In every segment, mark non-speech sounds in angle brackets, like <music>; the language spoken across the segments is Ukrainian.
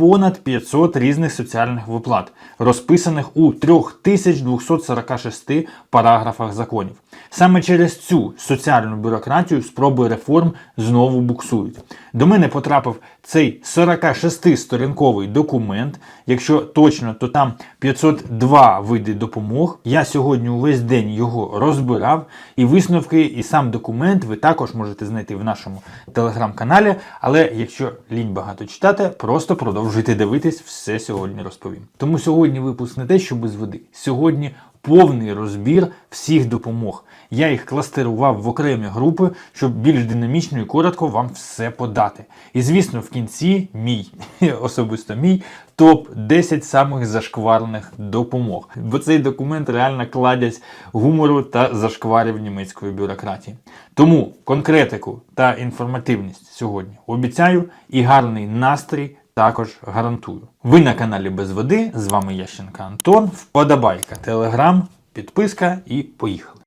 понад 500 різних соціальних виплат, розписаних у 3246 параграфах законів. Саме через цю соціальну бюрократію спроби реформ знову буксують. До мене потрапив цей 46-сторінковий документ. Якщо точно, то там 502 види допомог. Я сьогодні увесь день його розбирав, і висновки, і сам документ ви також можете знайти в нашому телеграм-каналі. Але якщо лінь багато читати, просто продовжуйте дивитись, все сьогодні розповім. Тому сьогодні випуск не те, що без води. Сьогодні повний розбір всіх допомог. Я їх кластерував в окремі групи, щоб більш динамічно і коротко вам все подати. І звісно, в кінці мій, <laughs> особисто мій, топ 10 самих зашкварних допомог. Бо цей документ реально кладять гумору та зашкварів німецької бюрократії. Тому конкретику та інформативність сьогодні обіцяю і гарний настрій також гарантую. Ви на каналі Без води. З вами Ященка Антон. Вподобайка, телеграм, підписка і поїхали.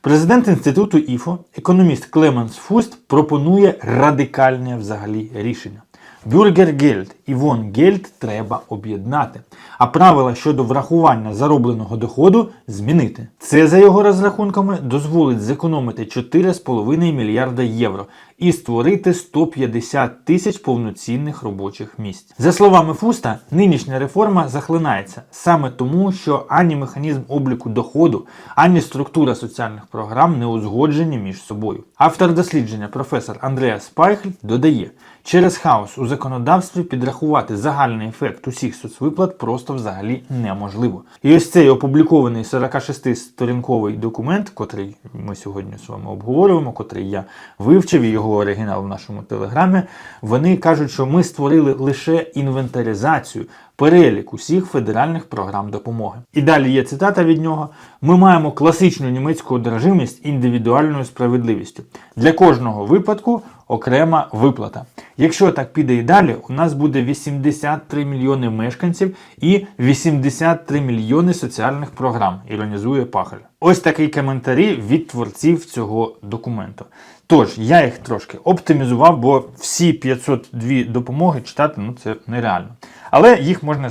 Президент інституту ІФО, економіст Клеменс Фуст, пропонує радикальне взагалі рішення. Бюргергельд і Вонгельд треба об'єднати, а правила щодо врахування заробленого доходу змінити. Це, за його розрахунками, дозволить зекономити 4,5 мільярда євро і створити 150 тисяч повноцінних робочих місць. За словами Фуста, нинішня реформа захлинається саме тому, що ані механізм обліку доходу, ані структура соціальних програм не узгоджені між собою. Автор дослідження професор Андреас Спайхль додає, через хаос у законодавстві підрахувати загальний ефект усіх соцвиплат просто взагалі неможливо. І ось цей опублікований 46-сторінковий документ, котрий ми сьогодні з вами обговорюємо, котрий я вивчив його оригінал в нашому телеграмі, вони кажуть, що ми створили лише інвентаризацію, перелік усіх федеральних програм допомоги. І далі є цитата від нього: ми маємо класичну німецьку одержимість індивідуальною справедливістю. Для кожного випадку окрема виплата. Якщо так піде і далі, у нас буде 83 мільйони мешканців і 83 мільйони соціальних програм, іронізує Пахаль. Ось такий коментарі від творців цього документу. Тож, я їх трошки оптимізував, бо всі 502 допомоги читати ну, це нереально. Але їх можна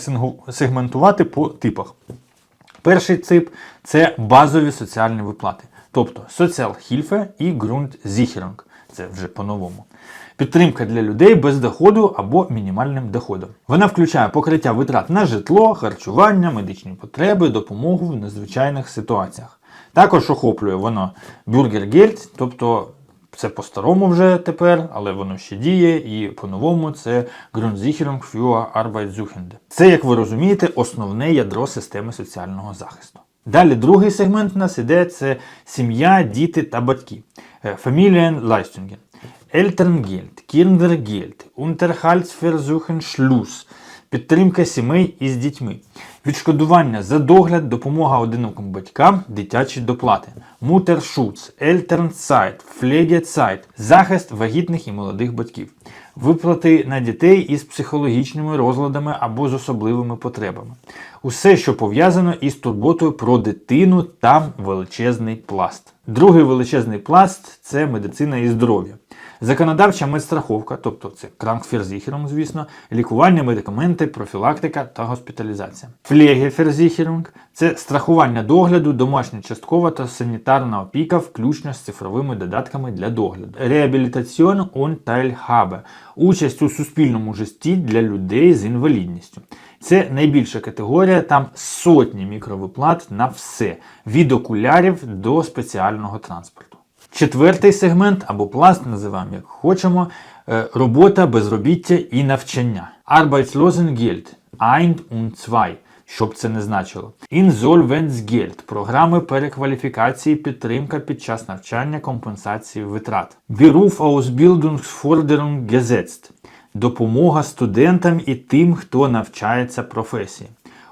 сегментувати по типах. Перший тип це базові соціальні виплати, тобто Соціалхільфе і Grundsicherung. Це вже по-новому. Підтримка для людей без доходу або мінімальним доходом. Вона включає покриття витрат на житло, харчування, медичні потреби, допомогу в надзвичайних ситуаціях. Також охоплює воно бюргергельд, тобто це по-старому вже тепер, але воно ще діє, і по-новому це Grundsicherung für Arbeitssuchende. Це, як ви розумієте, основне ядро системи соціального захисту. Далі другий сегмент у нас іде це сім'я, діти та батьки. Е, Familienleistungen. Elterngeld, Kindergeld, Unterhaltsversuchenschluss, підтримка сімей із дітьми, відшкодування за догляд, допомога одиноким батькам, дитячі доплати, Mutterschutz, Elternzeit, Pflegezeit, захист вагітних і молодих батьків, виплати на дітей із психологічними розладами або з особливими потребами. Усе, що пов'язано із турботою про дитину, там величезний пласт. Другий величезний пласт це медицина і здоров'я. Законодавча медстраховка, тобто це Krankversicherung, звісно, лікування, медикаменти, профілактика та госпіталізація. Pflegeversicherung – це страхування догляду, домашня часткова та санітарна опіка, включно з цифровими додатками для догляду. Реабілітаціон Teilhabe – участь у суспільному житті для людей з інвалідністю. Це найбільша категорія, там сотні мікровиплат на все, від окулярів до спеціального транспорту. Четвертий сегмент або пласт, називаємо як хочемо, е, робота, безробіття і навчання. Arbeitslosengeld 1 und 2, що б це не значило. Insolvenzgeld – програми перекваліфікації, підтримка під час навчання, компенсації витрат. Berufsausbildungsförderung gesetzt – допомога студентам і тим, хто навчається професії.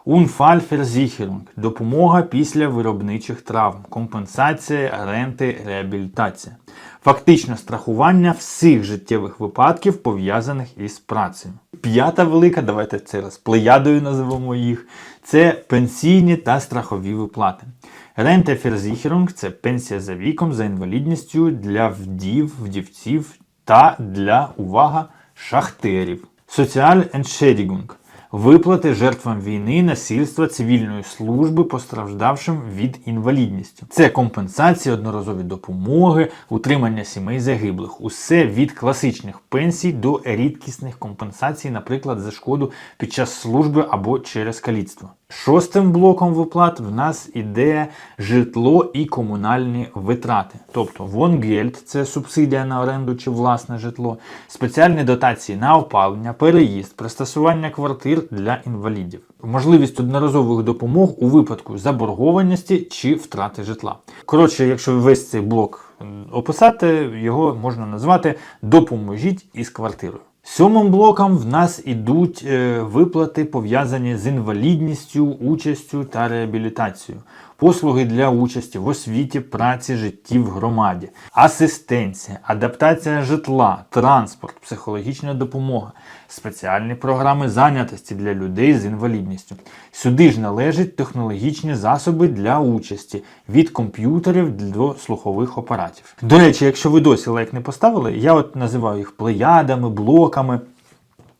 Unfallversicherung – допомога після виробничих травм, компенсація, ренти, реабілітація. Фактично страхування всіх життєвих випадків, пов'язаних із працею. П'ята велика, давайте це раз плеядою називаємо їх, це пенсійні та страхові виплати. Рентеферзіхерунг це пенсія за віком, за інвалідністю для вдів, вдівців та для увага шахтерів. Соціаль Entschädigung – виплати жертвам війни, насильства, цивільної служби, постраждавшим від інвалідності. Це компенсації, одноразові допомоги, утримання сімей загиблих. Усе від класичних пенсій до рідкісних компенсацій, наприклад, за шкоду під час служби або через каліцтво. Шостим блоком виплат в нас іде житло і комунальні витрати. Тобто Вонгельд – це субсидія на оренду чи власне житло, спеціальні дотації на опалення, переїзд, пристосування квартир для інвалідів, можливість одноразових допомог у випадку заборгованості чи втрати житла. Коротше, якщо весь цей блок описати, його можна назвати Допоможіть із квартирою. Сьомим блоком в нас ідуть е, виплати, пов'язані з інвалідністю, участю та реабілітацією, послуги для участі в освіті, праці, житті в громаді, асистенція, адаптація житла, транспорт, психологічна допомога, спеціальні програми зайнятості для людей з інвалідністю. Сюди ж належать технологічні засоби для участі від комп'ютерів до слухових апаратів. До речі, якщо ви досі лайк не поставили, я от називаю їх плеядами, блоками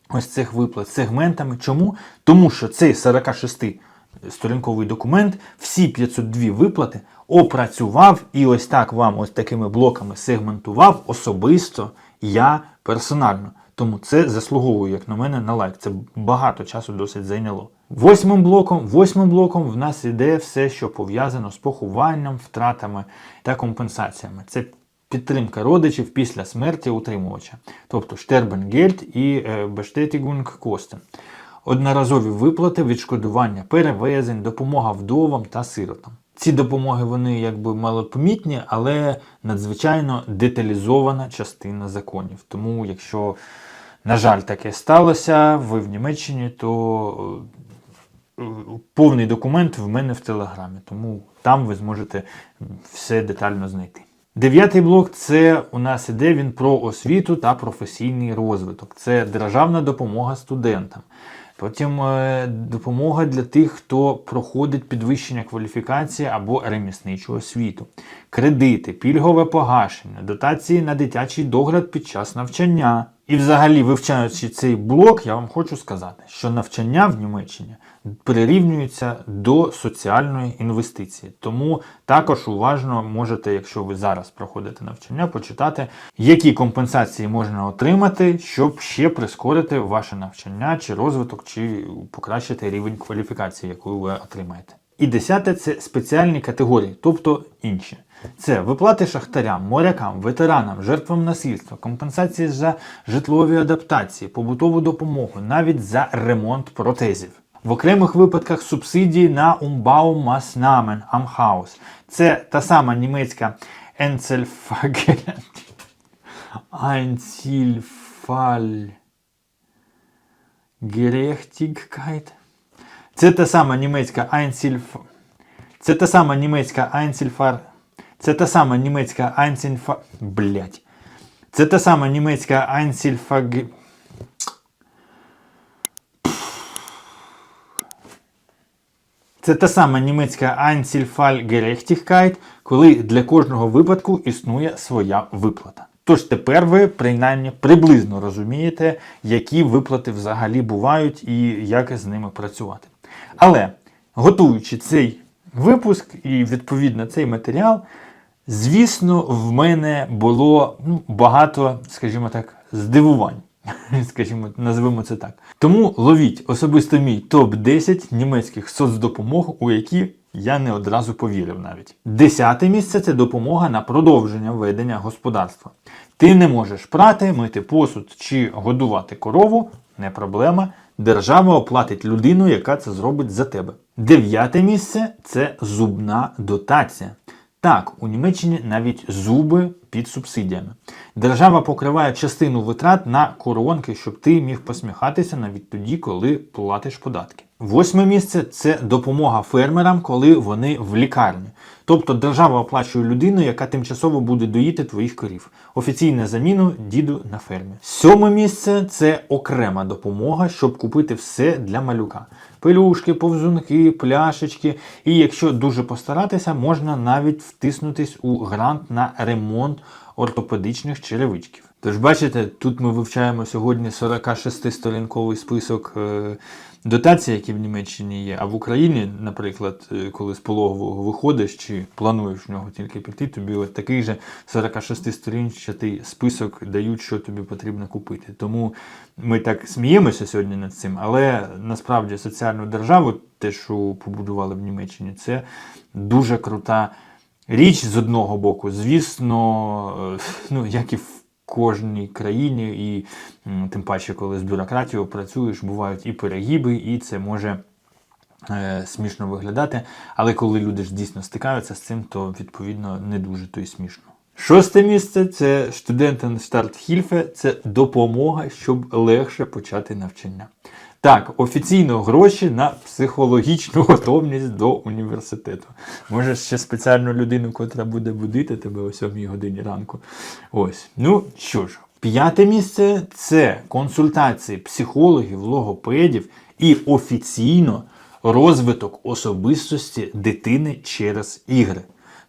ось цих виплат, сегментами. Чому? Тому що цей 46 сторінковий документ, всі 502 виплати опрацював і ось так вам ось такими блоками сегментував особисто я персонально. Тому це заслуговує, як на мене, на лайк. Це багато часу досить зайняло. Восьмим блоком, восьмим блоком в нас іде все, що пов'язано з похованням, втратами та компенсаціями. Це підтримка родичів після смерті утримувача, тобто Штербенгельд і е, Bestätigung Kosten. Одноразові виплати, відшкодування перевезень, допомога вдовам та сиротам. Ці допомоги вони якби малопомітні, але надзвичайно деталізована частина законів. Тому, якщо, на жаль, таке сталося, ви в Німеччині, то е, повний документ в мене в Телеграмі, тому там ви зможете все детально знайти. Дев'ятий блок це у нас іде він про освіту та професійний розвиток. Це державна допомога студентам. Потім е, допомога для тих, хто проходить підвищення кваліфікації або ремісничу освіту, кредити, пільгове погашення, дотації на дитячий догляд під час навчання. І взагалі, вивчаючи цей блок, я вам хочу сказати, що навчання в Німеччині прирівнюється до соціальної інвестиції. Тому також уважно можете, якщо ви зараз проходите навчання, почитати, які компенсації можна отримати, щоб ще прискорити ваше навчання чи розвиток, чи покращити рівень кваліфікації, яку ви отримаєте. І десяте це спеціальні категорії, тобто інші. Це виплати шахтарям, морякам, ветеранам, жертвам насильства, компенсації за житлові адаптації, побутову допомогу, навіть за ремонт протезів. В окремих випадках субсидії на am Haus. Це та сама німецька Einzelfallgerechtigkeit. Це та сама німецька Einzelf... Це та сама німецька Einzelfall... Це та сама німецька Einzelfall... Блять. Це та сама німецька Einzelfall... Це та сама німецька Einzelfallgerechtigkeit, коли для кожного випадку існує своя виплата. Тож тепер ви принаймні приблизно розумієте, які виплати взагалі бувають і як з ними працювати. Але готуючи цей випуск і відповідно цей матеріал, звісно, в мене було ну, багато, скажімо так, здивувань. <laughs> Скажімо, назвемо це так. Тому ловіть особисто мій топ-10 німецьких соцдопомог, у які я не одразу повірив навіть. Десяте місце це допомога на продовження ведення господарства. Ти не можеш прати, мити посуд чи годувати корову, не проблема. Держава оплатить людину, яка це зробить за тебе. Дев'яте місце це зубна дотація. Так, у Німеччині навіть зуби під субсидіями. Держава покриває частину витрат на коронки, щоб ти міг посміхатися навіть тоді, коли платиш податки. Восьме місце це допомога фермерам, коли вони в лікарні. Тобто держава оплачує людину, яка тимчасово буде доїти твоїх корів. Офіційна заміну діду на фермі. Сьоме місце це окрема допомога, щоб купити все для малюка. Пелюшки, повзунки, пляшечки. І якщо дуже постаратися, можна навіть втиснутись у грант на ремонт ортопедичних черевичків. Тож бачите, тут ми вивчаємо сьогодні 46-сторінковий список е, дотацій, які в Німеччині є. А в Україні, наприклад, е, коли з пологового виходиш чи плануєш в нього тільки піти, тобі от такий же 46-сторінчатий список дають, що тобі потрібно купити. Тому ми так сміємося сьогодні над цим, але насправді соціальну державу, те, що побудували в Німеччині, це дуже крута річ з одного боку. Звісно, е, ну як і в кожній країні, і тим паче, коли з бюрократією працюєш, бувають і перегіби, і це може е, смішно виглядати. Але коли люди ж дійсно стикаються з цим, то відповідно не дуже то й смішно. Шосте місце це студентен старт Хільфе, це допомога, щоб легше почати навчання. Так, офіційно гроші на психологічну <laughs> готовність до університету. Може, ще спеціальну людину, котра буде будити тебе о 7 годині ранку. Ось. Ну що ж, п'яте місце це консультації психологів, логопедів і офіційно розвиток особистості дитини через ігри.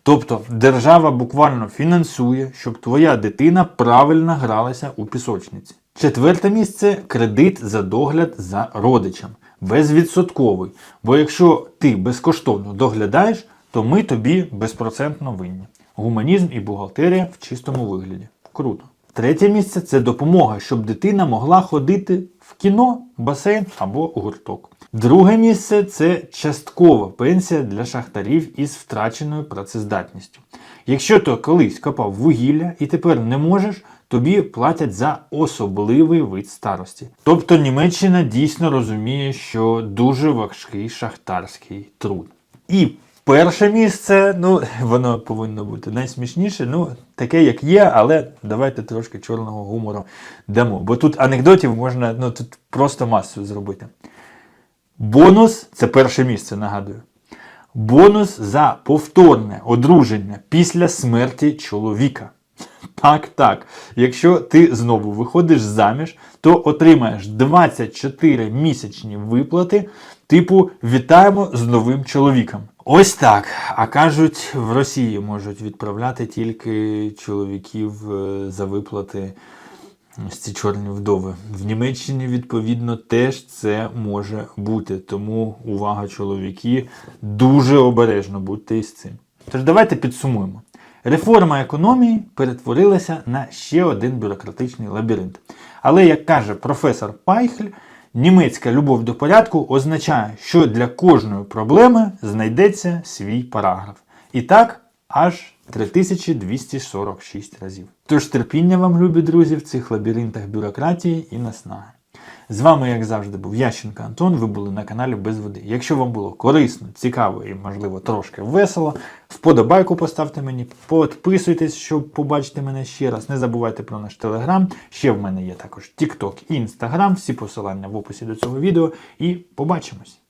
Тобто держава буквально фінансує, щоб твоя дитина правильно гралася у пісочниці. Четверте місце кредит за догляд за родичем. Безвідсотковий. Бо якщо ти безкоштовно доглядаєш, то ми тобі безпроцентно винні. Гуманізм і бухгалтерія в чистому вигляді. Круто. Третє місце це допомога, щоб дитина могла ходити в кіно, басейн або гурток. Друге місце це часткова пенсія для шахтарів із втраченою працездатністю. Якщо ти колись копав вугілля і тепер не можеш, тобі платять за особливий вид старості. Тобто Німеччина дійсно розуміє, що дуже важкий шахтарський труд. І перше місце, ну воно повинно бути найсмішніше. Ну, таке як є, але давайте трошки чорного гумору дамо. Бо тут анекдотів можна ну, тут просто масу зробити. Бонус це перше місце, нагадую. Бонус за повторне одруження після смерті чоловіка. Так, так. Якщо ти знову виходиш заміж, то отримаєш 24 місячні виплати, типу вітаємо з новим чоловіком. Ось так. А кажуть, в Росії можуть відправляти тільки чоловіків е, за виплати ось ці чорні вдови. В Німеччині, відповідно, теж це може бути. Тому увага, чоловіки, дуже обережно будьте із цим. Тож давайте підсумуємо. Реформа економії перетворилася на ще один бюрократичний лабіринт. Але, як каже професор Пайхль, німецька любов до порядку означає, що для кожної проблеми знайдеться свій параграф. І так аж 3246 разів. Тож терпіння вам, любі друзі, в цих лабіринтах бюрократії і наснаги. З вами, як завжди, був Ященко Антон. Ви були на каналі Без Води. Якщо вам було корисно, цікаво і, можливо, трошки весело, вподобайку поставте мені, підписуйтесь, щоб побачити мене ще раз. Не забувайте про наш телеграм. Ще в мене є також TikTok і Instagram. Всі посилання в описі до цього відео. І побачимось!